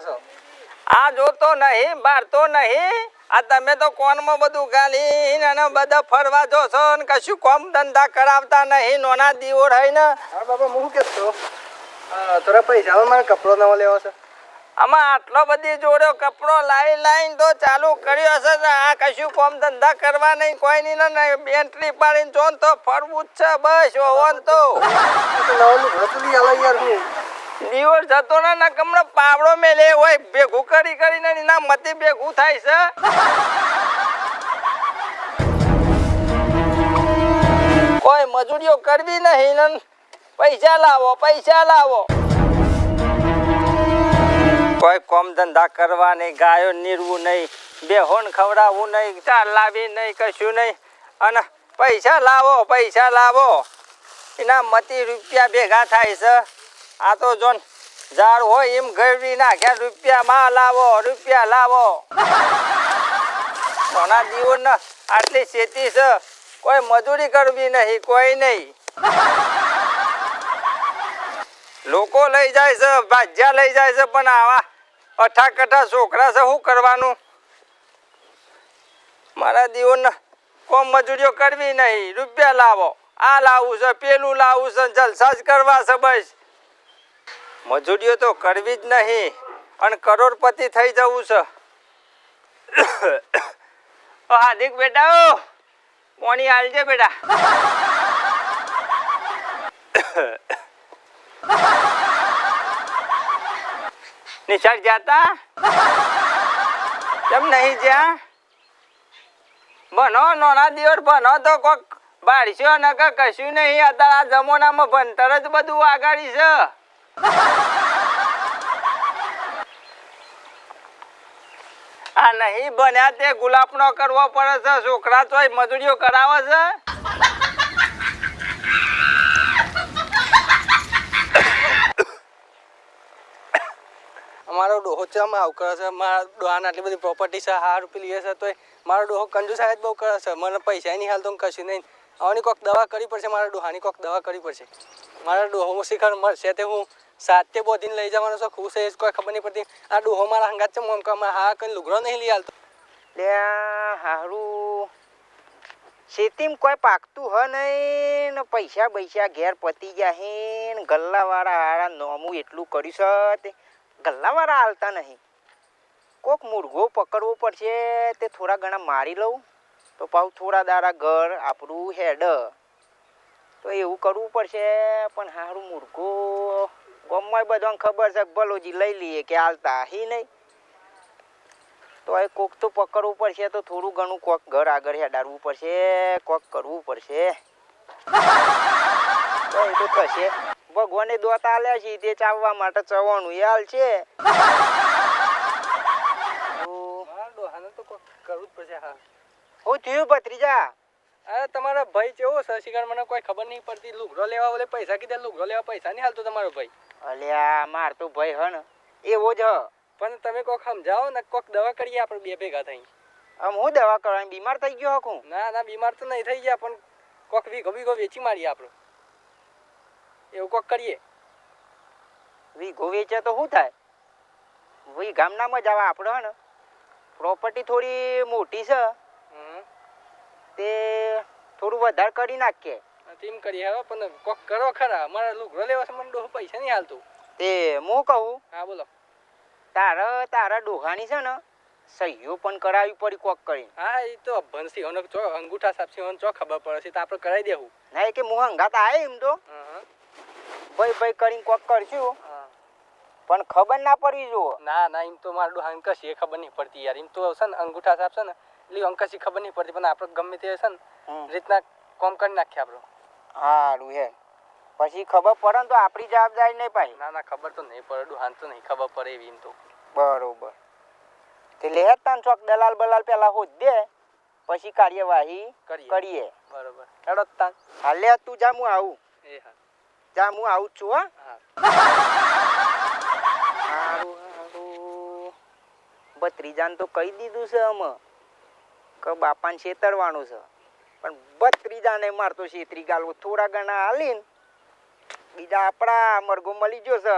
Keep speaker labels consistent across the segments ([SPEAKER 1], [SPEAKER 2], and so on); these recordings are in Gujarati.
[SPEAKER 1] છો?
[SPEAKER 2] આ જોતો નહીં બારતો નહીં. આ તમે તો કોનમાં બધું ગાલી અને બધા ફરવા જો છો ને કશું કોમ ધંધા કરાવતા નહીં નોના દીવો રહી ને
[SPEAKER 1] હા બાપા હું અ, થોડા પૈસા મારે કપડો નવો લેવો છે.
[SPEAKER 2] આમાં આટલો બધી જોડ્યો કપડો લાઈ લાઈન તો ચાલુ કર્યો છે ને આ કશું કોમ ધંધા કરવા નહીં કોઈ નહીં ને બેન્ટ્રી પાડીને જોન તો ફરવું જ છે બસ ઓવન તો.
[SPEAKER 1] નવું આલો યાર હું.
[SPEAKER 2] દિવસ જતો ને, ના કમણે પાવડો મેલે હોય, ભેગું કરી કરીને ના મતી ભેગું થાય છે. કોઈ મજૂરીઓ કરવી નહીં ને પૈસા લાવો પૈસા લાવો. કોઈ કોમ ધંધા કરવા નહીં, ગાયો નીરવું નહીં, બેહોન ખવડાવવું નહીં ચાર લાવી નહીં, કશું નહીં. અને પૈસા લાવો પૈસા લાવો. એના મતી રૂપિયા ભેગા થાય છે. આ તો જોન, ઝાડ હોય એમ ગરવી નાખ્યા, રૂપિયા માં લાવો, રૂપિયા લાવો. સોના જીવન આટલી ખેતી છે, કોઈ મજૂરી કરવી નહીં, કોઈ નહીં. લોકો લઈ જાય છે, ભાજ્યા લઈ જાય છે, પણ આવા અઠા કઠા છોકરા છે, શું કરવાનું? મારા દીવોને કોમ મજૂરીઓ કરવી નહીં, રૂપિયા લાવો. આ લાવવું છે, પેલું લાવવું છે જલસા જ કરવા છે, બસ. મજૂરીઓ તો કરવી જ નહીં અને કરોડપતિ થઈ જવું છે. હાર્દિક બેટા પોણી હાલજે બેટા. નિશાળ જાતા? કેમ નહીં જ્યાં? ભણો નોના દિવસ ભણો તો કોક બારશો ન કે કશું નહીં, અત્યારે આ જમાનામાં ભણતર જ બધું આગાડી છે. આ નહીં બન્યા તે ગુલાબનો કરવો પડે છે. છોકરા તો મજૂરીઓ કરાવે છે.
[SPEAKER 1] અમારો ડોહો ચમ આવ કરે છે? મારા ડોહાને આટલી બધી પ્રોપર્ટી છે, હાર રૂપી છે તોય મારો ડોહો આવે જ બહુ કરે છે. મને પૈસા નહીં હાલ તો કશું નહીં. આવની કોક દવા કરવી પડશે, મારા ડોહાની કોઈક દવા કરવી પડશે. મારા ડોહો શિખર મળશે તે હું સાતે બોધીને લઈ જવાનો છો, ખુશ છે કોઈ ખબર નહીં પડતી. આ ડોહો મારા હંગાત છે મોમ કે હા કઈ લુગડો નહીં લઈ હાલતો
[SPEAKER 2] લે, હારું. ખેતીમાં કોઈ પાકતું હ નહીં, ને પૈસા બૈસા ઘેર પતી હે, ને ગલ્લાવાળા હારા નોમું એટલું કર્યું છે તે. ગલ્લાવાળા હાલતા નહીં. કોક મુરઘો પકડવો પડશે, તે થોડા ઘણા મારી લઉં. તો પાછું થોડા દારા ઘર, આપણું હેડ. તો એવું કરવું પડશે, પણ હારું મુરઘો ગમમાં બધાને ખબર છે કે ભલોજી લઈ લઈએ કે હાલતા હી નહીં? તો એ કોક તો પકડવું પડશે તો થોડું ઘણું કોક ઘર આગળ હેડાડવું પડશે કોક કરવું પડશે. તો એ તો થશે. ભગવાને દોત આલ્યા છે તે ચાવવા માટે ચવાણું એ હાલ છે.
[SPEAKER 1] મારા ડોહાને તો કોક કરવું જ પડશે હા.
[SPEAKER 2] થયું ભત્રીજા?
[SPEAKER 1] અરે તમારા ભાઈ કેવો છે? મને કોઈ ખબર નહીં પડતી. લુગડો લેવા બોલે પૈસા કીધા લુગડો લેવા પૈસા નહીં હાલતો તમારો ભાઈ.
[SPEAKER 2] અલ્યા માર તો ભાઈ હ ને. એવો જ હ.
[SPEAKER 1] પણ તમે કોક સમજાવો ને કોક દવા કરીએ આપણે બે ભેગા થઈ
[SPEAKER 2] આમ હું દવા કરવાની? બીમાર થઈ ગયો હકું
[SPEAKER 1] ના ના બીમાર તો નહીં થઈ ગયા પણ કોક વીઘો વીઘો વેચી મારીએ આપણે. એવું કોક કરીએ.
[SPEAKER 2] વીઘો વેચે તો શું થાય? વી ગામનામાં જ આવે આપણે હે ને. પ્રોપર્ટી થોડી મોટી છે. તે થોડું વધારે કરી નાખીએ.
[SPEAKER 1] તેમ કરી હવે પણ કોક કરો ખરા. મારા લુગડો લેવા છે મને ડોહો પૈસા નહીં હાલતું.
[SPEAKER 2] તે હું કહું?
[SPEAKER 1] હા બોલો.
[SPEAKER 2] તારા તારા ડોહાની છે ને સહીઓ પણ કરાવી પડી કોક કરીને.
[SPEAKER 1] હા એ તો ભનસી હોનો ચો અંગૂઠા સાપસી હોનો ચો ખબર પડે છે તો આપણે કરાવી દેવું
[SPEAKER 2] નહીં કે હું હંગાત આવે એમ તો. ભાઈ ભાઈ કરીને કોક કરશું. પણ ખબર ના પડવી જો
[SPEAKER 1] ના ના એમ તો મારું ડોહા અંકશી એ ખબર નહીં પડતી યાર. એમ તો છે ને અંગૂઠા સાપ છે ને એટલે અંકશી ખબર નહીં પડતી પણ આપણે ગમે તે છે ને રીતના કોમ કરી નાખીએ આપણું.
[SPEAKER 2] સારું હે પછી ખબર પડે ને તો આપણી જવાબદારી નહીં પાછી
[SPEAKER 1] ના ના ખબર તો નહીં પડે ડોહાને તો નહીં ખબર પડે એવી તો.
[SPEAKER 2] બરોબર. તે લે તાન ચોક દલાલ બલાલ પેલા હોજ દે પછી કાર્યવાહી
[SPEAKER 1] કરીએ. બરોબર. હેડો તાન.
[SPEAKER 2] હાલે તું જા હું આવું.
[SPEAKER 1] એ હા.
[SPEAKER 2] જા હું આવું છું હા. હારું હારું. ભત્રીજાને તો કહી દીધું છે અમે કે બાપાને છેતરવાનું છે. પણ બત્રીજાને મારતો છેતરી ગાલવો થોડા ઘણા હાલીને બીજા આપણા મરઘો મળી ગયો છે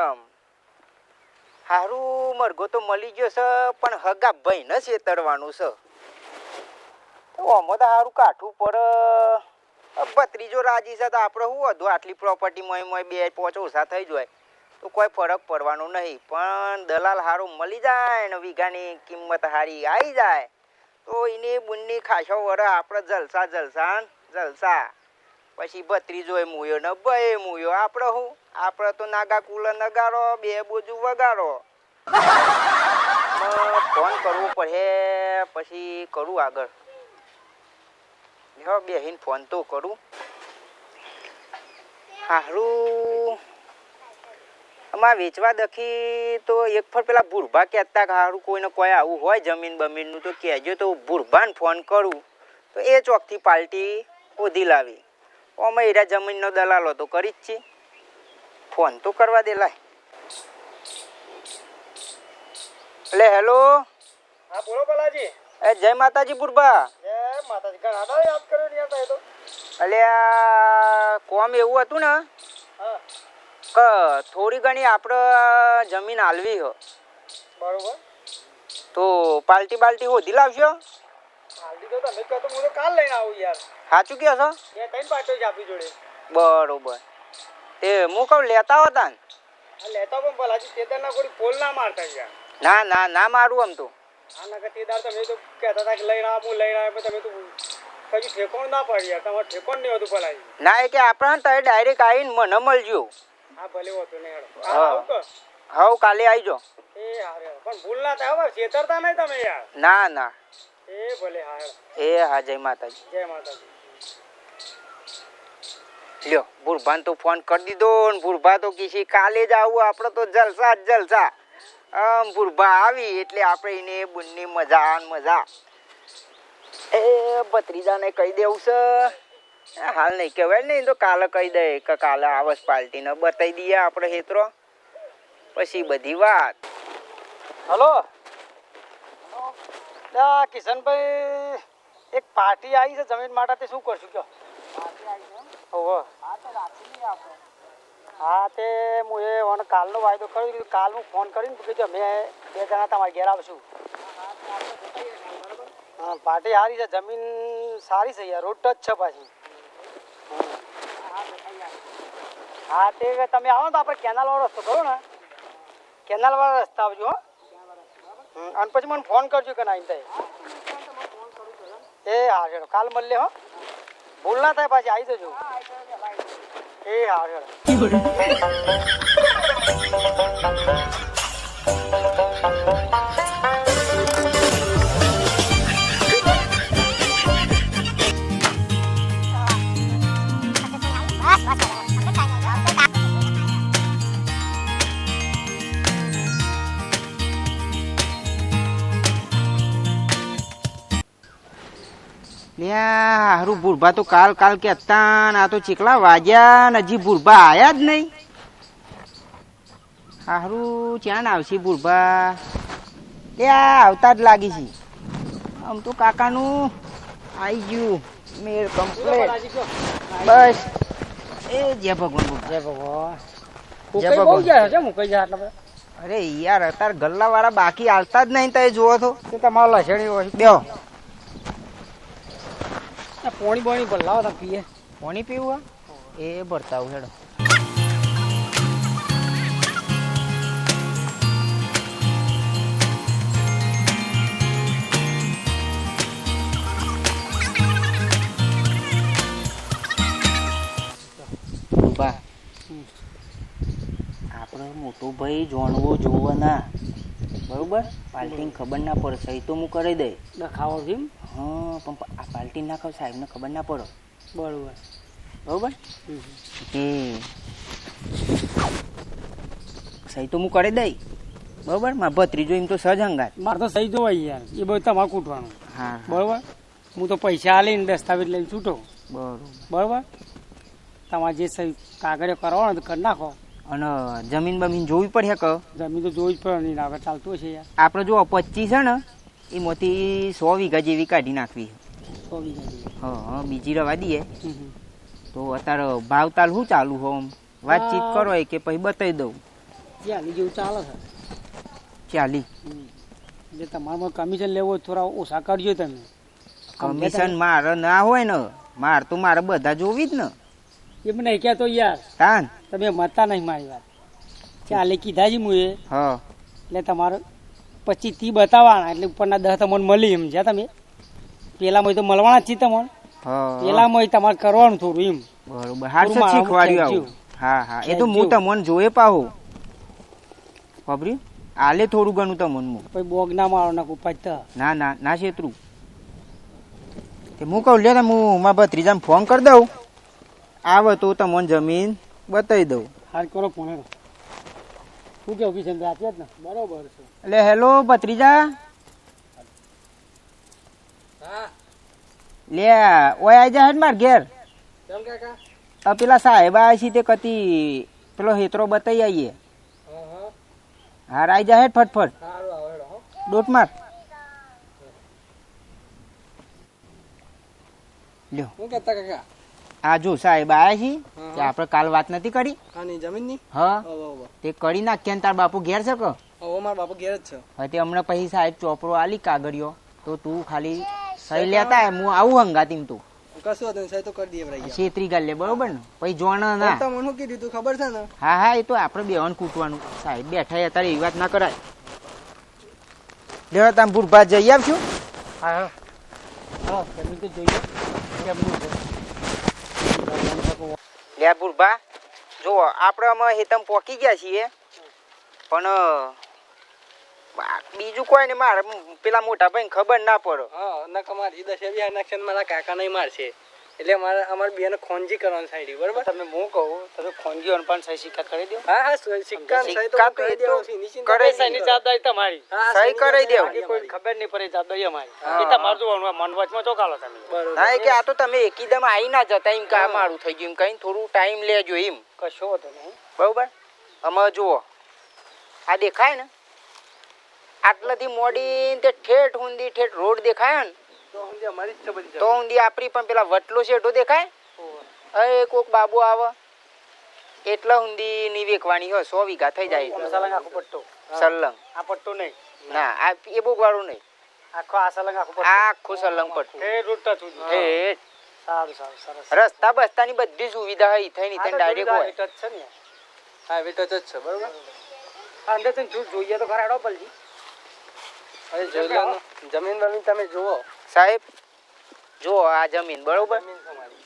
[SPEAKER 2] હારું, મરઘો તો મળી ગયો છે, પણ હગા ભાઈને છેતરવાનું છે. તો આમાં તો સારું કાઠું પડે. બત્રીજો રાજી છે તો આપણે શું હતું આટલી પ્રોપર્ટી મોય મોય બે પાંચ ઓછા થઈ જાય. તો કોઈ ફરક પડવાનો નહીં. પણ દલાલ હારું મળી જાય ને વીઘાની કિંમત સારી આવી જાય. તો એની બુનની ખાસો વર આપણે જલસા જલસા જલસા. પછી ભત્રીજો એ મૂયો ને બે મૂયો. આપણે શું આપણે તો નાગા કુલ નગારો, બે બોજુ વગાડો ફોન કરવો પડે, પછી કરું આગળ. બેહીન ફોન તો કરું. હારું. અમાર વેચવા દખી તો એક ફર પેલા ભૂરભા કહેતા કે હારું કોઈને કોઈ આવું હોય જમીન બમીનનું તો કહેજો તો ભૂરભાને ફોન કરું. તો એ ચોકથી પાર્ટી ઓધી લાવી. અમે એરા જમીનનો દલાલો તો કરી જ છે. ફોન તો કરવા દે લાય. એટલે હેલો.
[SPEAKER 3] હા બોલો બાલાજી.
[SPEAKER 2] એ જય માતાજી ભૂરભા
[SPEAKER 3] જય માતાજી ઘણા યાદ કર્યો યાર તો.
[SPEAKER 2] એટલે આ કોમ એવું હતું ને?
[SPEAKER 3] હા.
[SPEAKER 2] કે થોડી ઘણી આપણે જમીન હાલવી હો.
[SPEAKER 3] બરોબર.
[SPEAKER 2] તો પાલટી બાલટી હોધી લાવશો
[SPEAKER 3] હાલતી તો તમે કહો તો હું તો કાલ લઈને આવું યાર.
[SPEAKER 2] સાચું કહો છો?
[SPEAKER 3] બે ત્રણ પાટો જ આપી જોડે.
[SPEAKER 2] બરોબર. તે હું કહું લેતા હતા ને
[SPEAKER 3] લેતા પણ ભલા તેદાર ના કોઈ પોલ ના મારતા યાર.
[SPEAKER 2] ના ના ના મારું આમ તો.
[SPEAKER 3] આ નગર તેદાર તમે તો કહેતા હતા કે લઈને આવ હું લઈને આવ્યો તમે તો કઈ ઠેકોણ ના પડી યાર. તમારે ઠેકોણ નહીં હતું ભલા
[SPEAKER 2] ના એ કે આપણે તો ડાયરેક્ટ આવીને મને મળજો.
[SPEAKER 3] હા ભલે હોતું ને હેડો.
[SPEAKER 2] હા. કાલે આવજો
[SPEAKER 3] એ હારે પણ ભૂલ ના થાય હવે છેતરતા નહીં તમે યાર.
[SPEAKER 2] ના ના.
[SPEAKER 3] એ ભલે હા
[SPEAKER 2] એ હા જય માતાજી.
[SPEAKER 3] જય માતાજી.
[SPEAKER 2] લ્યો ભૂરભાન તો ફોન કરી દીધો ને ભૂરભા તો કીધી કાલે જ આવું આપણે તો જલસા જ જલસા. આમ ભૂરભા આવી એટલે આપણે એને બંને મજા ને મજા. એ ભત્રીજાને કહી દેવું છે. હાલ નહીં કહેવાય. નહીં તો કાલે કહી દે કે કાલે આવસ પાર્ટીને બતાવી દઈએ આપણે હેતરો. પછી બધી વાત.
[SPEAKER 3] હલો. આ કિશનભાઈ એક પાર્ટી આવી છે જમીન માટે તે શું કરશું કયો? હા તે હું એ મને કાલનો વાયદો કર્યો કીધું કાલ હું ફોન કરીને કીધું મેં બે જણા તમારા ઘેર આવશું. હા પાર્ટી સારી છે જમીન સારી છે યાર રોડ ટચ છે પાછી. હા, તે તમે આવો તો આપણે કેનાલ વાળો રસ્તો કરો ને? કેનાલ વાળો રસ્તા આવજો હો. અને પછી મને ફોન કરજો કે ના એ હા ચલો કાલ મળીએ હો. ભૂલ ના થાય પાછી આવી જજો. એ હા ચલો
[SPEAKER 2] હારું ભૂરભા તો કાલ કાલ ને આ તો ચીકલા વાજ્યા ને હજી ભૂરભા આયા જ નહીં. હારું ક્યાં આવશે ભૂરભા? ત્યાં આવતા જ લાગી છે. આમ તો કાકાનું આવી ગયું. મેળ કમ્પ્લેટ બસ. એ જય ભગવાન
[SPEAKER 3] જય ભગવાન.
[SPEAKER 2] જય ભગવાન. અરે યાર અત્યારે ગલ્લા વાળા બાકી આવતા જ નહીં તમે જુઓ તો.
[SPEAKER 3] તમારો તમારા લસણી હોય
[SPEAKER 2] બેહો.
[SPEAKER 3] પોણી પોણી ભલાવો તમે પીએ.
[SPEAKER 2] પાણી પીવું? એ ભરતા આવું હેડો. આપણે મોટો ભાઈ જોણવો જોવો ના. બરોબર? પાર્ટીને ખબર ના પડશે એ તો હું કરી દઈ
[SPEAKER 3] દખાવો એમ?
[SPEAKER 2] હા પણ આ પાર્ટી નાખો સાહેબને ખબર ના પડો.
[SPEAKER 3] બરોબર.
[SPEAKER 2] બરોબર?
[SPEAKER 3] હમ.
[SPEAKER 2] સહી તો હું કરી દઈ બરોબર? મારા ભત્રીજો એમ તો સજ હંગાત
[SPEAKER 3] મારે તો સહી જોવાય યાર. એ બધું તમારે કૂટવાનું.
[SPEAKER 2] હા
[SPEAKER 3] બરોબર? હું તો પૈસા આલીને દસ્તાવેજ લઈને છૂટો.
[SPEAKER 2] બરોબર.
[SPEAKER 3] બરોબર? તમારે જે સહી કાગળે કરવાનો તો કરી નાખો.
[SPEAKER 2] અને જમીન બમીન જોવી પડે કે?
[SPEAKER 3] જમીન તો જોવી જ પડે નહીં આગળ ચાલતું છે યાર.
[SPEAKER 2] આપણે જો પચીસ છે ને એમાંથી સો વીઘા જેવી કાઢી નાખવી.
[SPEAKER 3] સો વીઘા જેવી.
[SPEAKER 2] હા હા બીજી રવા દઈએ. તો અત્યારે ભાવ તાલ શું ચાલુ હો વાતચીત કરો એ કે પછી બતાવી દઉં.
[SPEAKER 3] ચાલી જેવું ચાલે છે.
[SPEAKER 2] ચાલી.
[SPEAKER 3] એટલે તમારામાં કમિશન લેવો થોડા ઓછા કરજો તમે.
[SPEAKER 2] કમિશન મારે ના હોય ને. માર તો મારે બધા જોવી જ ને.
[SPEAKER 3] એમ નહીં કહેતો યાર.
[SPEAKER 2] તાન.
[SPEAKER 3] તમે મતા નહીં મારી વાત. ચાલે કીધા જ મુએ.
[SPEAKER 2] હા.
[SPEAKER 3] એટલે તમારે પચીસ તી બતાવવાના એટલે ઉપરના દસ તમને મળી એમ જ્યાં તમે. પેલામાં તો મળવાના જ છે તમને.
[SPEAKER 2] પેલા
[SPEAKER 3] પેલામાં તમારે કરવાનું થોડું એમ.
[SPEAKER 2] બરોબર. હાર શીખવાડ્યું હા હા. એ તો હું તમને જોયે પાહો. ખબરી આલે થોડું ઘણું તમને હું.
[SPEAKER 3] પછી બોગ ના મારો ના કુપાજ તો
[SPEAKER 2] ના ના ના છેતરું તે હું કહું લે હું મારા ભત્રીજાને ફોન કરી દઉં. આવે તો તમને જમીન બતાવી દઉં.
[SPEAKER 3] હાર કરો ફોન શું કેવું કિશન રાતે જ ને. બરોબર છે.
[SPEAKER 2] એટલે હેલો ભત્રીજા.
[SPEAKER 1] હા.
[SPEAKER 2] લે ઓય આઈ જા હેડ માર ઘેર.
[SPEAKER 1] કેમ કાકા?
[SPEAKER 2] આ પેલા સાહેબ આ છે તે કતી પેલો હેતરો બતાઈ આવીએ
[SPEAKER 1] હા
[SPEAKER 2] આઈ જા હેડ ફટફટ.
[SPEAKER 1] સારું આવે હો.
[SPEAKER 2] ડોટ માર. લ્યો.
[SPEAKER 1] હું કેતા કાકા?
[SPEAKER 2] આ જો સાહેબ આયા છે
[SPEAKER 1] હા.
[SPEAKER 2] આપણે કાલ વાત નથી કરી?
[SPEAKER 1] આની જમીનની
[SPEAKER 2] હા. તે કરી નાખ્યા ને તાર બાપુ ઘેર છે કે?
[SPEAKER 1] ઓ માર બાપુ ઘેર જ છે.
[SPEAKER 2] હવે તે હમણાં પછી સાહેબ ચોપડો આલી કાગળિયો તો તું ખાલી સહી લેતા હું આવું હંગાતીમ તું.
[SPEAKER 1] કશું હતું સાહેબ તો કરી દઈએ ભાઈ
[SPEAKER 2] છેતરી ગાલ લે બરોબર ને? પછી જોણ ના.
[SPEAKER 1] તો મને કીધું તું ખબર છે ને?
[SPEAKER 2] હા હા એ તો આપણે બેહન કૂટવાનું. સાહેબ બેઠા અત્યારે એ વાત ના કરાય. લેવા તમે ભૂરભા જઈ આવશું?
[SPEAKER 3] હા હા. હા જમીન તો જોઈએ કેમનું છે?
[SPEAKER 2] લે ભૂરભા જો આપણે અમે હેતમ પોકી ગયા છીએ, પણ બીજું કોઈ ને મારે પેલા મોટા ભાઈ ખબર ના પડે.
[SPEAKER 1] હા નક મારી દસ આ નાખશે મારા કાકા નહીં મારશે. એટલે મારે અમારે બેને ખોનજી કરવાનું સાઈડ બરાબર?
[SPEAKER 3] તમે હું કહું તમે ખોનજી પણ સાઈ સિક્કા કરી દો.
[SPEAKER 1] હા હા સિક્કા ને તો
[SPEAKER 2] તો
[SPEAKER 1] કરી
[SPEAKER 2] દેવ તો કરે.
[SPEAKER 3] જવાબદારી તમારી.
[SPEAKER 2] સાઈ કરી.
[SPEAKER 1] જવાબદારી
[SPEAKER 3] કોઈ ખબર નહીં પડે જવાબદારી અમારી. એ તમારું જોવાનું મન વચમાં ચોકાલો તમે.
[SPEAKER 1] બરોબર.
[SPEAKER 2] ના કે આ તો તમે એકદમ આવી ના જતા એમ કે મારું થઈ ગયું એમ કઈ થોડું ટાઈમ લેજો એમ.
[SPEAKER 3] કશો હતો નહીં.
[SPEAKER 2] બરોબર? અમે જુઓ. આ દેખાય ને? આટલાથી મોડી તે ઠેઠ ઊંધી ઠેઠ રોડ દેખાય ને
[SPEAKER 1] તો
[SPEAKER 2] તો ઊંધી આપણી પણ પેલા વટલો શેઠો દેખાય? અરે કોક બાબુ આવે. એટલે ઊંધી ની વેકવાની હોય સો વીઘા થઈ જાય.
[SPEAKER 3] સલંગ આખો પટ્ટો.
[SPEAKER 2] સલ્લંગ
[SPEAKER 3] આ પટ્ટો નહીં.
[SPEAKER 2] ના આ એ બુક વાળું નહીં.
[SPEAKER 3] આખો આ સલંગ આખો પટ્ટો.
[SPEAKER 2] સલંગ પટ્ટો.
[SPEAKER 3] એ રૂટ ટચ સારું સારું સરસ.
[SPEAKER 2] રસ્તા બસ્તાની બધી સુવિધા હોય થઈ નહીં ડાયરેક્ટ હોય.
[SPEAKER 3] ટચ છે ને.
[SPEAKER 1] હા વેટો જ છે બરોબર?
[SPEAKER 3] અંદર તને જો- જોઈએ તો ખરાડો પલજી
[SPEAKER 1] અરે જમીન જમીન બમીન તમે જુઓ.
[SPEAKER 2] સાહેબ જુઓ આ જમીન બરોબર?
[SPEAKER 1] જમીન તમારી.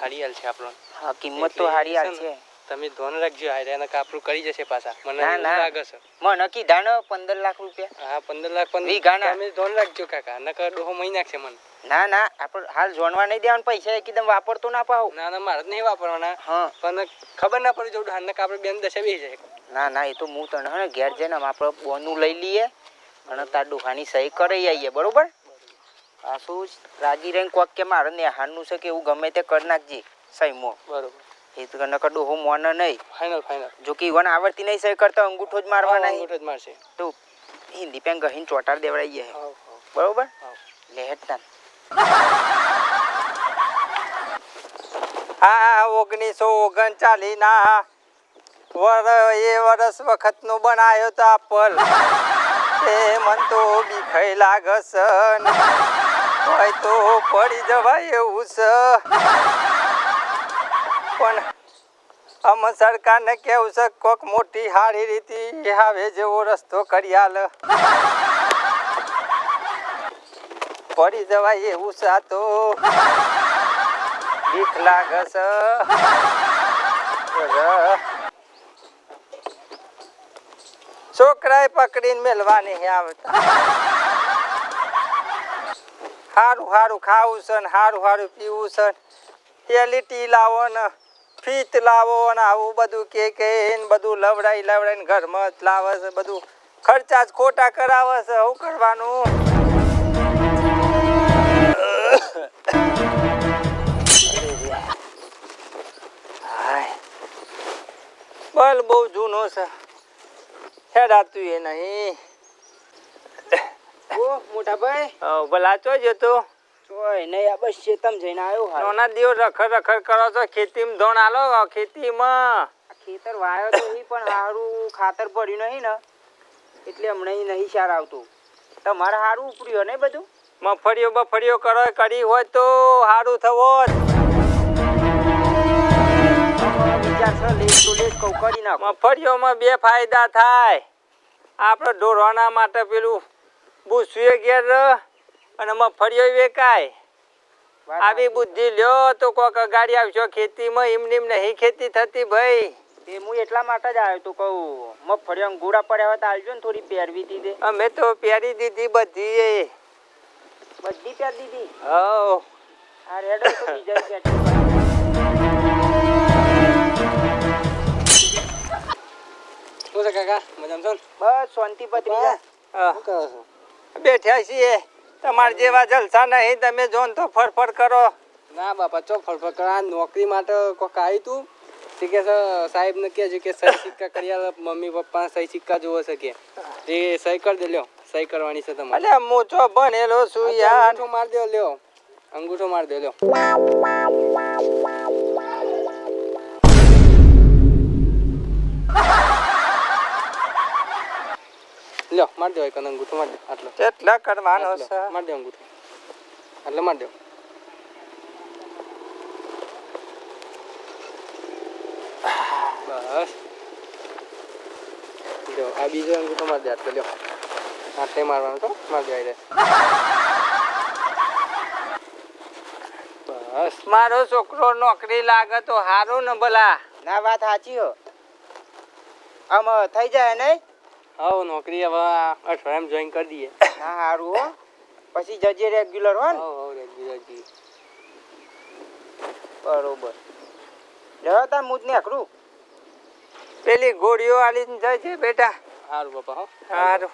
[SPEAKER 1] હારી છે આપણો.
[SPEAKER 2] હા કિંમત તો હારી છે
[SPEAKER 1] તમે ધોન રાખજો હારે કાપડું કાપરું કરી જશે પાછા. મને. લાગે છે.
[SPEAKER 2] મને કીધા દાણો પંદર લાખ રૂપિયા.
[SPEAKER 1] હા પંદર લાખ પણ
[SPEAKER 2] વીઘાના?
[SPEAKER 1] તમે ધોન રાખજો કાકા. નકર ડોહો મહી નાખશે મને.
[SPEAKER 2] ના ના આપણે હાલ જોણવા નહીં દેવાનું પૈસા એકદમ વાપરતો ના પાવ.
[SPEAKER 1] ના ના મારે નહીં વાપરવાના.
[SPEAKER 2] હા.
[SPEAKER 1] પણ ખબર ના પડી જવું હાલના કાપડે બેન દશે બેસી જાય.
[SPEAKER 2] ના ના એ તો હું તને ઘેર જઈને આપણે બોનું લઈ લઈએ અને તાર ડોહાની સહી કરી આવીએ બરોબર? આ શું રાજી રહીને કોક કે મારે નેહાણનું છે કે એવું ગમે તે કરી નાખજે સહી મો
[SPEAKER 1] બરોબર.
[SPEAKER 2] એ તો નકર હું મોન નહીં.
[SPEAKER 1] ફાઇનલ ફાઇનલ
[SPEAKER 2] જો કે ઈવન આવડતી નહીં સહી કરતા અંગૂઠો જ મારવા નહીં.
[SPEAKER 1] અંગૂઠો જ મારશે.
[SPEAKER 2] તો હિન્દી પેન ગહીને ચોટાર દેવડાઈ
[SPEAKER 1] હાવ.
[SPEAKER 2] બરોબર?
[SPEAKER 1] હાવ.
[SPEAKER 2] લે હેડ તાન આ ઓગણીસો ઓગણચાલીસ ના વર એ વર્ષ વખતનું બનાયો તા પલ એ મન તો બીખાઈ લાગસ હોય તો પડી જવાય એવું છે. પણ અમ સરકારને કેવું છે, કોક મોટી હારી રીતિ આવે જેવો રસ્તો કરી આલ. પડી જવાય એવું છે આ તો. બીક લાગસ છોકરાએ પકડીને મેલવા નહીં આવતા. હારું હારું ખાવું છે ને હારું હારું પીવું છે ને. લાવો ને, ફીત લાવો ને, આવું બધું કે કે ને બધું લવડાઈ લવડાઈને ઘરમાં જ લાવે છે, બધું ખર્ચા જ ખોટા કરાવે છે શું કરવાનું. બલ બહુ જૂનો છે. હેડાતું એ નહીં. ઓ મોટા ભાઈ.
[SPEAKER 4] ભલા ચો જતો
[SPEAKER 2] ચોય નહીં આ બસ ચેતમ જઈને આવ્યો હાલ.
[SPEAKER 4] નાના રખડ રખડ કરો છો ખેતીમાં ધોણ આલો ખેતીમાં.
[SPEAKER 2] ખેતર વાયો તો નહીં પણ સારું ખાતર પડ્યું નહીં ને. એટલે હમણાં નહીં સાર આવતું. તમારે સારું ઉપડ્યું ને બધું?
[SPEAKER 4] મફળીઓ બફળીઓ કરો કરી હોય તો સારું થવો મફળીઓમાં બે ફાયદા થાય. આપણે ઢોરવાના માટે પેલું ભૂસુએ ઘેર રહ અને ફળિયો વેકાય. આવી બુદ્ધિ લ્યો તો કોક ગાડી આવશો ખેતીમાં એમ નેમ નહીં ખેતી થતી ભાઈ.
[SPEAKER 2] એ હું એટલા માટે જ આવ્યો તો કહું મગફળી અંગૂડા પડ્યા હોય તો આવજો ને થોડી પહેરવી દીધી.
[SPEAKER 4] અમે તો પહેરી દીધી બધી
[SPEAKER 2] બધી પહેરી દીધી?
[SPEAKER 4] હવ.
[SPEAKER 2] આ રેડો તો બીજા
[SPEAKER 1] શું છે કાકા? મજામાં છો
[SPEAKER 2] બસ શાંતિ પત્રી
[SPEAKER 4] હા.
[SPEAKER 1] શું કરો છો?
[SPEAKER 4] બેઠ્યા છીએ. તમારા જેવા જલસા નહીં તમે જોન તો ફરફર કરો.
[SPEAKER 1] ના બાપા ચો ફરફર કરો? આ નોકરી માટે કોક આવ્યું તું? કે સાહેબ ને કહે છે કે સહી સિક્કા કરી આલો મમ્મી પપ્પા સહી સિક્કા જોવો છે કે. તે સહી કરી દે લ્યો. સહી કરવાની છે તમારે.
[SPEAKER 4] અલ્યા મોચો ભણેલો છું યાર.
[SPEAKER 1] અંગૂઠો માર દો લ્યો. અંગૂઠો માર દો લ્યો. માર દેવાય એક અંગૂઠો માર દો આટલો.
[SPEAKER 4] કેટલા કરવાનો. છે.
[SPEAKER 1] માર દો અંગૂઠો આટલો માર દો બસ. જો આ બીજો અંગૂઠો માર દે આટલો લ્યો. આટલે મારવાનો તો માર દેવાય આઈ બસ.
[SPEAKER 4] મારો છોકરો નોકરી લાગે તો સારું ને ભલા.
[SPEAKER 2] ના વાત સાચી હો. આમ થઈ જાય નહીં?
[SPEAKER 1] હાવ નોકરી હવે અઠવાડિયામાં જોઈન કરી દઈએ.
[SPEAKER 2] હા સારું હો. પછી જજે રેગ્યુલર હો ને.
[SPEAKER 1] હાવ રેગ્યુલર જી
[SPEAKER 2] બરોબર. જવા તા મુજ ને અકડું
[SPEAKER 4] પેલી ગોળીઓ આલીને જાય છે બેટા.
[SPEAKER 1] સારું બાપા હો.
[SPEAKER 4] સારું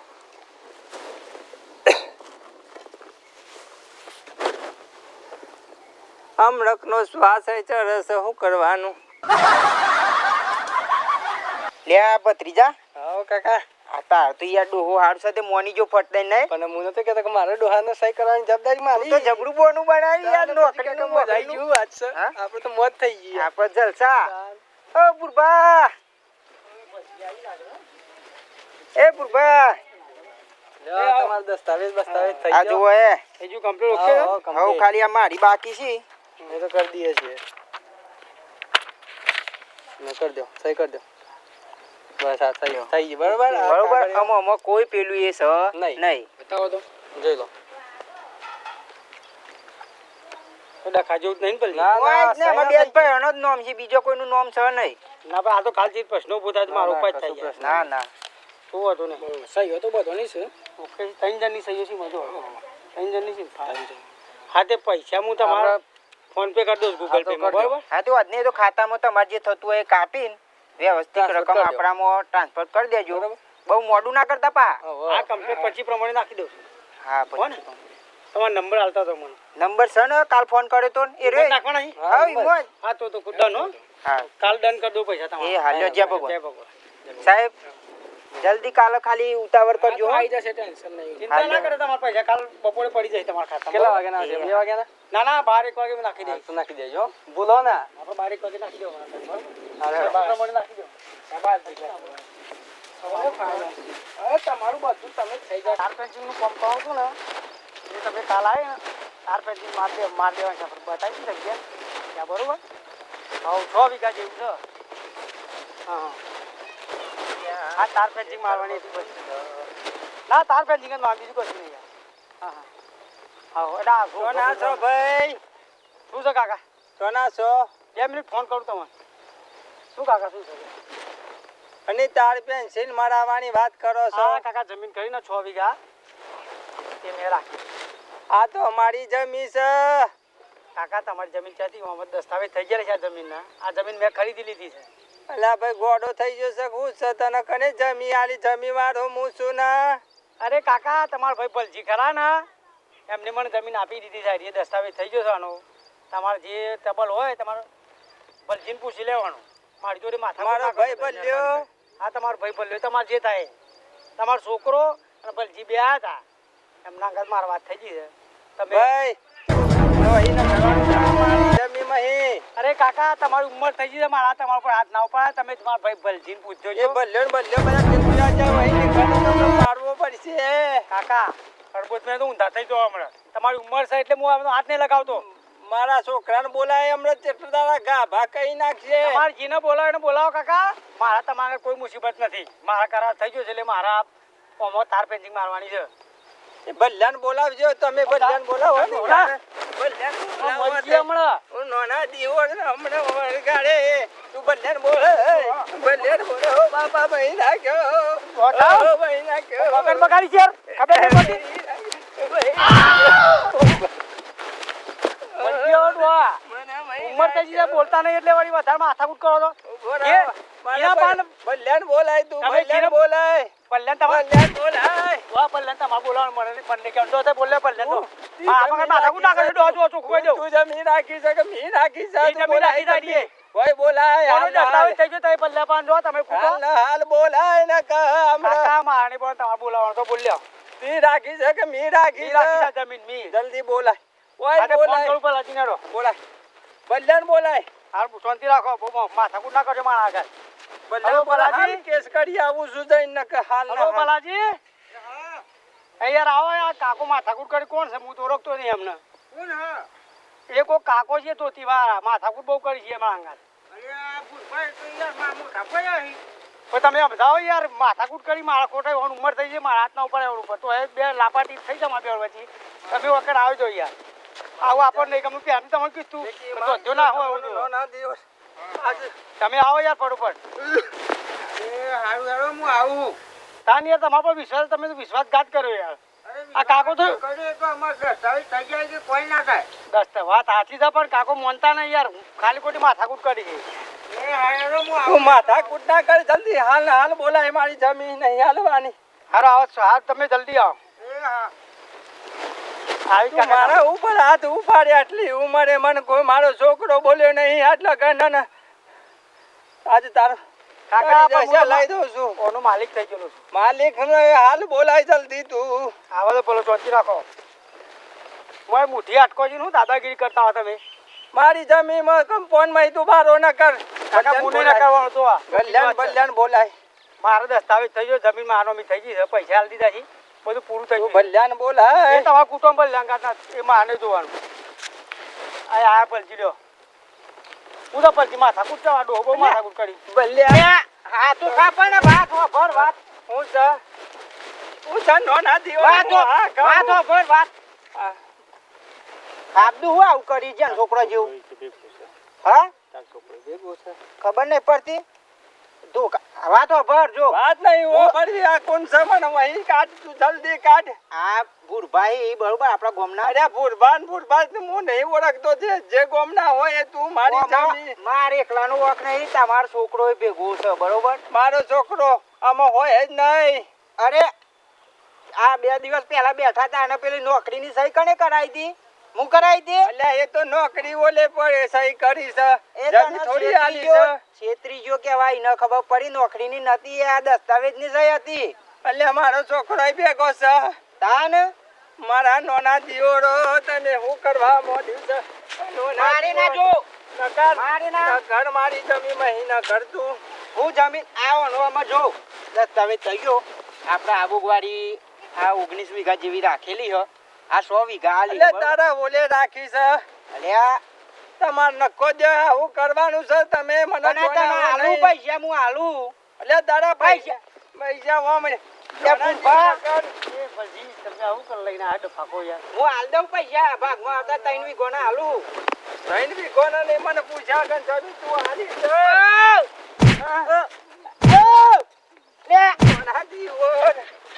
[SPEAKER 4] અમરકનો શ્વાસ ચડે શું કરવાનું?
[SPEAKER 2] લે આ પત્રીજા
[SPEAKER 1] હો કાકા.
[SPEAKER 2] તાર તો યાર ડોહો હાર સાથે મોની જો ફટતા નહીં
[SPEAKER 1] પણ હું નતો કેતો કે મારે ડોહાને સહી કરવાની જવાબદારી મારી
[SPEAKER 2] તો જબરું બોનું બનાવી યાર નોકરી નું
[SPEAKER 1] મજા ગયું આજ છે. આપણે તો મોત થઈ ગઈ.
[SPEAKER 2] આપણે જલસા. ઓ બુરબા. એ બુરબા.
[SPEAKER 1] તમારો દસ્તાવેજ બસ્તાવેજ થઈ
[SPEAKER 2] આ જુઓ એ.
[SPEAKER 3] હજુ કમ્પ્લીટ
[SPEAKER 1] હાવ, હાવ,
[SPEAKER 2] હવે ખાલી આ મારી બાકી છે.
[SPEAKER 1] એ તો કરી દઈએ છીએ ને કરી દો સહી કરી દો. બસ આ થઈ થઈ ગયું. બરોબર?
[SPEAKER 2] બરોબર? આમાં આમાં કોઈ પેલું એ છે
[SPEAKER 1] નહીં.
[SPEAKER 2] નહીં.
[SPEAKER 1] બતાવો તો. જોઈ લો.
[SPEAKER 3] ડખા જેવું જ નહીં પેલી?
[SPEAKER 1] ના ના
[SPEAKER 2] બે નામ છે. બીજો કોઈનું નામ છે નહીં.
[SPEAKER 3] ના પણ આ તો કાલથી પ્રશ્નો ઊભો થાય મારો ઉપાય થઈ જાય
[SPEAKER 2] ના ના.
[SPEAKER 3] શું હતું ને.
[SPEAKER 1] સહી તો બધો નહીં છે
[SPEAKER 3] ઓકે ત્રણ જણની સહીઓ છે ત્રણ જણની છે હા તે પૈસા હું તમારા ફોન પે કરી દઉં ગૂગલ પે. બરોબર?
[SPEAKER 2] હા તો આજને તો ખાતામાં તમારે જે થતું હોય એ કાપીને વ્યવસ્થિત રકમ આપણામાં ટ્રાન્સફર કરી દેજો. બહુ મોડું ના કરતા પા.
[SPEAKER 3] આ કમ્પ્લીટ પછી પ્રમાણે નાખી દઉં
[SPEAKER 2] હા પછી
[SPEAKER 3] તમારો નંબર આલતા તો મને.
[SPEAKER 2] નંબર છે ને કાલ ફોન કર્યો તો એ રે.
[SPEAKER 3] નાખવાના?
[SPEAKER 1] હા,
[SPEAKER 2] હા
[SPEAKER 1] નંબર.
[SPEAKER 3] હા તો તો ડન હો.
[SPEAKER 2] હા.
[SPEAKER 3] કાલ ડન કરી દો પૈસા તમારા.
[SPEAKER 2] એ હાલ્યો જય
[SPEAKER 3] જય
[SPEAKER 2] ભગવાન. સાહેબ જલ્દી કાલે ખાલી ઉતાવળ કરજો.
[SPEAKER 1] આવી જશે ટેન્શન નહીં.
[SPEAKER 3] ચિંતા ના કરે તમારા પૈસા. કાલ બપોરે પડી જાય તમારા ખાતામાં.
[SPEAKER 1] કેટલા? વાગ્યાના આવશે બે વાગ્યાના?
[SPEAKER 3] ના ના બાર એક વાગે નાખી
[SPEAKER 1] હા,
[SPEAKER 3] દઈશ
[SPEAKER 1] તો નાખી દેજો. ભૂલો ના.
[SPEAKER 3] આપણે બાર એક વાગે નાખી દો છે, બરોબર?
[SPEAKER 1] હા,
[SPEAKER 3] બાર પ્રમાણે નાખી દો. બાર પૈસા. હવે ફાયદો. હવે તમારું બધું તમે થઈ જાય. તાર પેન્સિલનું પંપ કહું છું ને. એ તમે કાલ આવે ને. તાર માર દે માર દેવાની છે. બતાવી જગ્યા. ત્યાં બરોબર? હવે છ વીઘા જેવું છે. હા હા. હા તાર પેન્સિંગ મારવાની હતી બસ ના તાર પેન્સિંગ જ માર બીજું કશું નહીં હા હા. હા એટલે આ
[SPEAKER 4] છો ભાઈ?
[SPEAKER 3] શું છે કાકા?
[SPEAKER 4] તો ના છો?
[SPEAKER 3] બે મિનિટ ફોન કરું તમને. શું કાકા શું છે?
[SPEAKER 4] અને તાર પેન્સિલ મરાવવાની વાત કરો છો?
[SPEAKER 3] કાકા જમીન કરીને છ વીઘા. તે મેં રાખી
[SPEAKER 4] આ તો અમારી જમીન છે.
[SPEAKER 3] કાકા તમારી જમીન ક્યાંથી? મોહમ્મદ દસ્તાવેજ થઈ ગયા છે આ જમીનના. આ જમીન મેં ખરીદી લીધી છે.
[SPEAKER 4] અલા ભાઈ ગોડો થઈ ગયો છે હું છે તને કને જમી આલી? જમી વાળો હું છું ના?
[SPEAKER 3] અરે કાકા તમારો ભાઈ બલજી ખરા ને? એમને મને જમીન આપી દીધી સાહેબ. એ દસ્તાવેજ થઈ ગયો છે આનો તમારે જે ટેબલ હોય તમારે બલજીને પૂછી લેવાનું. મારી જોડે માથા
[SPEAKER 4] મારો ભાઈ બલ્યો.
[SPEAKER 3] હા તમારો ભાઈ બલ્યો. તમારે જે થાય તમારો છોકરો અને બલજી બે હતા. એમના ઘર મારા વાત થઈ ગઈ છે. તમે
[SPEAKER 4] ભાઈ
[SPEAKER 3] અરે કાકા તમારી ઉંમર થઈ ગઈ છે. મારા તમારા પર હાથ ના ઉપાડે. તમે તમારા ભાઈ ભલજીને પૂછજો ભલ્યો
[SPEAKER 4] બલ્યો બલ્યો બધા પાડવો પડશે.
[SPEAKER 3] કાકા મેં તો ઊંધા થઈ જવા હમણાં. તમારી ઉંમર છે એટલે હું આનો હાથ નહીં લગાવતો.
[SPEAKER 4] મારા છોકરાને બોલાય હમણાં જેટલા તારા ગાભા કહી નાખશે
[SPEAKER 3] તમારે જીને બોલાવે ને બોલાવો કાકા. મારા તમારે કોઈ મુસીબત નથી. મારા કરાર થઈ ગયો છે એટલે મારા ઓમો તાર પેન્સિંગ મારવાની છે.
[SPEAKER 4] એ બલ્યાને બોલાવજો તમે બલ્યાને બોલાવો ને.
[SPEAKER 3] બોલા.
[SPEAKER 4] બોલાવો
[SPEAKER 3] હમણાં.
[SPEAKER 4] હું નાના દીવો ને હમણાં વળગાડે. તું બલ્યાને બોલ બલ્યાને બોલો બાપા ભાઈ નાખ્યો. ઓ ભાઈ નાખ્યો.
[SPEAKER 3] વગર બગાડી છે ખબર નહીં પડતી મરજી હવે ડોહા. ઉંમર થઈ ગઈ છે, બોલતા નહીં એટલે વળી વધારે માથાકૂટ કરો છો એ, એના પાન-
[SPEAKER 4] બલ્યાને બોલાય તું
[SPEAKER 3] તમે
[SPEAKER 4] બલ્યાને
[SPEAKER 3] જીને-
[SPEAKER 4] બોલાય
[SPEAKER 3] પલ્લન તમારે
[SPEAKER 4] બલ્યાને બોલાય
[SPEAKER 3] ડોહા પલ્લન તમારે બોલાવવાનું મને નહીં, મને કેમ તો બોલે પલ્લન તો
[SPEAKER 4] તું
[SPEAKER 3] મારા વગર માથાકૂટ ના કરજો, ડોહા જો ચોખ્ખું કહી દઉં.
[SPEAKER 4] તું. જમીન રાખી છે રાખી છે કે
[SPEAKER 3] નહીં
[SPEAKER 4] મી રાખી
[SPEAKER 3] જમીન મી
[SPEAKER 4] જલ્દી બોલાય. બોલાય.
[SPEAKER 3] કરું
[SPEAKER 4] બોલાય. બલ્યાને બોલાય.
[SPEAKER 3] હાલ શાંતિ રાખો બહુ માથાકૂટ ના કરજો મારા આગળ.
[SPEAKER 4] બોલાય
[SPEAKER 3] બાલાજી.
[SPEAKER 4] કેસ કરી આવું છું જઈને કે હાલ ને
[SPEAKER 3] હલો.
[SPEAKER 4] હાલ.
[SPEAKER 3] બાલાજી. એ યાર આવો યાર કાકો માથાકૂટ કરી કોણ છે? હું તો ઓળખતો નહીં એમને. એ કોઈ કાકો છે ધોતી વાળા માથાકૂટ બહુ કરી છે મારા આગળ પણ તમે સમજાવો યાર માથાકૂટ કરી મારા ખોટા ઉંમર થઈ છે મારા હાથના ઉપર ઉપર. તો એ બે લાપાટી થઈ જમા બે વચ્ચે તમે વખત આવજો યાર. આવું આપણને નહીં ગમે પહેલું તમે કીધું. તો ધોધો ના હોય ના તો.
[SPEAKER 4] દિવસ.
[SPEAKER 3] તમે આવો યાર ફટોફટ
[SPEAKER 2] હારું હારું હું આવું
[SPEAKER 3] તાન યાર તમારા પર વિશ્વાસ તમે તો વિશ્વાસઘાત કર્યો યાર. આ કાકો તો
[SPEAKER 2] કરીએ અમારે થઈ જાય કે કોઈ ના થાય.
[SPEAKER 3] દસ્ત વાત સાચી છે પણ કાકો માનતા નહીં યાર. ખાલી ખોટી માથાકૂટ કરી
[SPEAKER 2] હું
[SPEAKER 4] તું
[SPEAKER 2] આવું
[SPEAKER 4] માથા કૂટ ના કર જલ્દી હાલ હાલ બોલાય મારી જમીન નહીં હાલવાની.
[SPEAKER 3] હારો આવો હાલ તમે જલ્દી આવો.
[SPEAKER 4] મારા ઉપર હાથ ઉપાડે આટલી ઉંમરે મને કોઈ મારો છોકરો બોલ્યો નહીં. આટલા ને આજે તારો
[SPEAKER 3] માલિક થઈ ગયેલો
[SPEAKER 4] માલિક હાલ બોલાય જલ્દી તું.
[SPEAKER 3] આવો તો બોલો ચોંચી રાખો. મોય મુઠ્ઠી અટકો છે હું દાદાગીરી કરતા હો તમે.
[SPEAKER 4] મારી જમીનમાં કમ્પાઉન્ડમાં તું બારો ન કર. કલ્યાણ બલ્યાણ બોલાય.
[SPEAKER 3] મારો દસ્તાવેજ થઈ ગયો જમીનમાં આનો થઈ ગઈ છે. પૈસા હાલ દીધા છે. બધું પૂરું થઈ
[SPEAKER 4] ભલ્યા
[SPEAKER 3] ગયું.
[SPEAKER 4] બલ્યાણ
[SPEAKER 3] એ તમારા કુટુંબ પર લેંગાતા એ માને જોવાનું. આ આ પલજી લ્યો હું તો પલજી માથાકૂટ જવા ડોબો માથા માથાકૂટ કરી.
[SPEAKER 4] ભલ્યા.
[SPEAKER 2] હા તું કાપા ને વાત હો ભર વાત.
[SPEAKER 4] હું છે? હું છે? નોના દીવો
[SPEAKER 2] વાત હો. વાત હો ભર વાત. આપદું હું આવું કરી? જ્યાં ને છોકરો જેવું. હા? ખબર નહીં પડતી? વાત ભર જો.
[SPEAKER 4] વાત નહીં ઓ ફરી આ કોણ છે અહીં કાઢ તું જલ્દી કાઢ.
[SPEAKER 2] આ ભૂરભાઈ બરોબર આપણા ગોમના
[SPEAKER 4] અરે ભૂરભાન ભૂરભાન તો હું નહીં ઓળખતો છે જે ગોમના હોય એ તું મારી જમી
[SPEAKER 2] માર એકલાનો ઓળખ નહીં તમારો છોકરો ભેગો છે બરોબર?
[SPEAKER 4] મારો છોકરો આમાં હોય જ નહીં.
[SPEAKER 2] અરે આ બે દિવસ પહેલા બેઠા હતા અને પેલી નોકરીની સહી કને કરાવી હતી? હું કરાવી દે?
[SPEAKER 4] અલ્યા એ તો નોકરી ઓલે પડે સહી કરી છે. જમી થોડી આલી છે.
[SPEAKER 2] છેતરીજો- છેતરીજો કેવાય ન ખબર પડી નોકરીની નતી આ દસ્તાવેજની સહી હતી.
[SPEAKER 4] અલ્યા મારો છોકરો ભેગો છે.
[SPEAKER 2] તાન?
[SPEAKER 4] મારા નોના દિયોરો તને હું કરવા મોડ્યું છે?
[SPEAKER 2] મારી ના જો
[SPEAKER 4] નકર
[SPEAKER 2] મારી ના.
[SPEAKER 4] ઘર મારી જમી મહિના કર તું.
[SPEAKER 2] હું જમીન આવો આમાં જો દસ્તાવેજ થઈ ગયો. આપણે આબુગવાડી આ ઓગણીસ વીઘા જેવી રાખેલી હ. આ સો વીઘા આલી
[SPEAKER 4] એટલે તારા ઓલે રાખી છે.
[SPEAKER 2] અલ્યા.
[SPEAKER 4] તમાર નક્કો દે આવું કરવાનું છે તમે મને
[SPEAKER 2] આલુ પૈસા હું આલુ
[SPEAKER 4] એટલે તારા
[SPEAKER 2] પૈસા.
[SPEAKER 4] પૈસા
[SPEAKER 2] હો
[SPEAKER 4] મને પૂછ્યા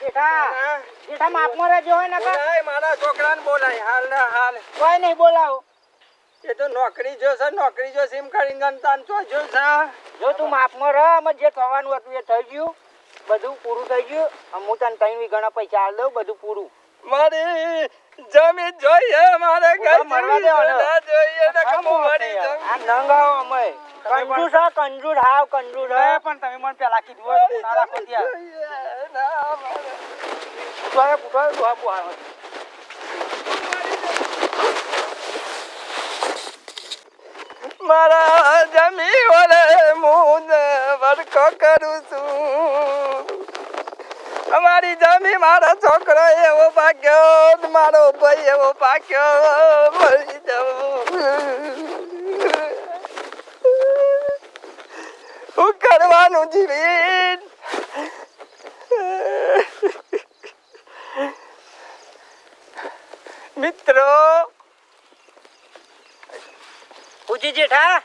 [SPEAKER 4] જમી.
[SPEAKER 2] જેઠા જેઠા માપમાં રહેજો હોય ને
[SPEAKER 4] બોલાય મારા છોકરાને બોલાય. હાલ ને હાલ.
[SPEAKER 2] કોઈ નહીં બોલાવો.
[SPEAKER 4] એ તો નોકરી જોશે નોકરી જો સિમ કરીને તાન તો જોશે
[SPEAKER 2] જો તું માપમાં રહ અમે જે થવાનું હતું એ થઈ ગયું. બધું પૂરું થઈ ગયું. હું તને ત્રણ ઘણા પૈસા આલ દઉં બધું પૂરું.
[SPEAKER 4] મારી જમીન જોઈએ મારે
[SPEAKER 2] મરવા
[SPEAKER 4] જોઈએ
[SPEAKER 2] અમે. કંજૂસ હા કંજૂસ હા કંજૂસ હે.
[SPEAKER 3] પણ તમે મને પેલા કીધું હોય તો ના રાખો ત્યાં
[SPEAKER 4] કુટાય કુટાય તો
[SPEAKER 3] આપો આ મારા જમી ઓલે મુન
[SPEAKER 4] વડકો કરું છું. અમારી જમી મારા છોકરો એવો પાક્યો મારો ભાઈ એવો પાક્યો મળી જવું કરવાનું જીવીન. મિત્રો.
[SPEAKER 2] પૂછી જેઠા.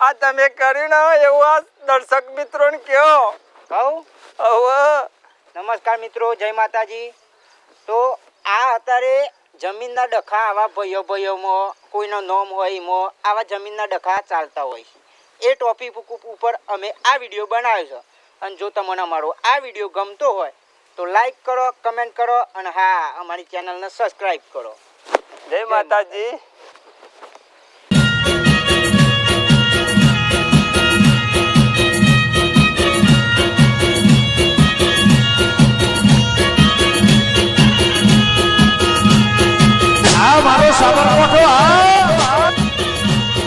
[SPEAKER 4] આ તમે કર્યું ને એવું આ દર્શક મિત્રોને કહો.
[SPEAKER 2] કહું?
[SPEAKER 4] હવે
[SPEAKER 2] નમસ્કાર મિત્રો જય માતાજી. તો આ અત્યારે જમીનના ડખા આવા ભયો ભયોમાં કોઈનો નોમ હોય એમાં આવા જમીનના ડખા ચાલતા હોય છે. એ ટોપિક ઉપર અમે આ વીડિયો બનાવ્યો છે. અને જો તમને અમારો આ વીડિયો ગમતો હોય તો લાઈક કરો કમેન્ટ કરો અને હા અમારી ચેનલને સબસ્ક્રાઈબ કરો.
[SPEAKER 4] જય માતાજી.